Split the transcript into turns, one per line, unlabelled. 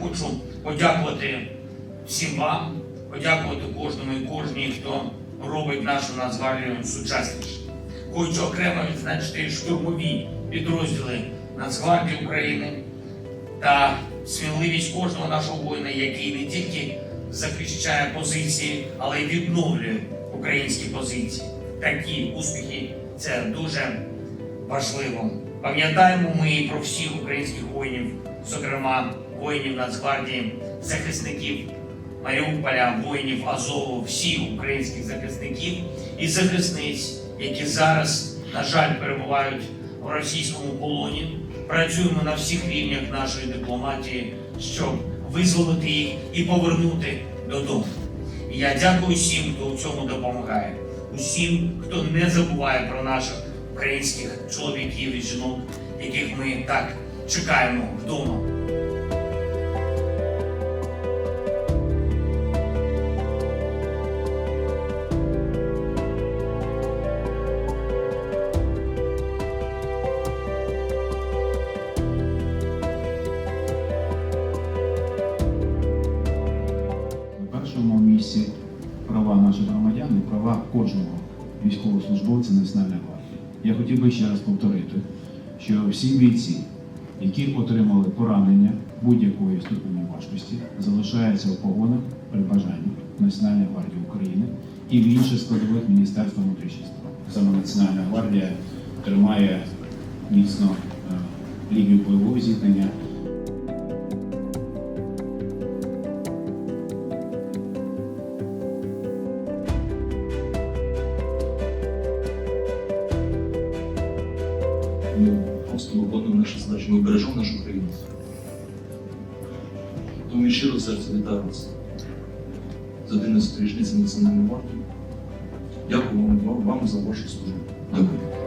хочу подякувати всім вам, подякувати кожному і кожній, хто робить нашу Нацгвардію сучасніше. Хочу окремо відзначити штурмові підрозділи Нацгвардії України та сміливість кожного нашого воїна, який не тільки захищає позиції, але й відновлює українські позиції. Такі успіхи це дуже важливо. Пам'ятаємо ми і про всіх українських воїнів, зокрема воїнів Нацгвардії, захисників Маріуполя, воїнів Азову, всіх українських захисників і захисниць, які зараз, на жаль, перебувають в російському полоні. Працюємо на всіх рівнях нашої дипломатії, щоб визволити їх і повернути додому. І я дякую всім, хто у цьому допомагає, усім, хто не забуває про наших українських чоловіків і жінок, яких ми так чекаємо вдома.
Місці права наших громадян і права кожного військовослужбовця Національної гвардії. Я хотів би ще раз повторити, що всі бійці, які отримали поранення будь-якої ступені важкості, залишаються в погонах при бажанні Національної гвардії України і в інших складових Міністерства внутрішніх справ. Саме Національна гвардія тримає міцно е, лінію бойового зіткнення
Ми просто виконуємо наші задачі, ми бережемо нашу країну. Тому я щиро серце вітаю вас за 11 річниці Національної гвардії. Дякую вам, вам за вашу службу. Дякую.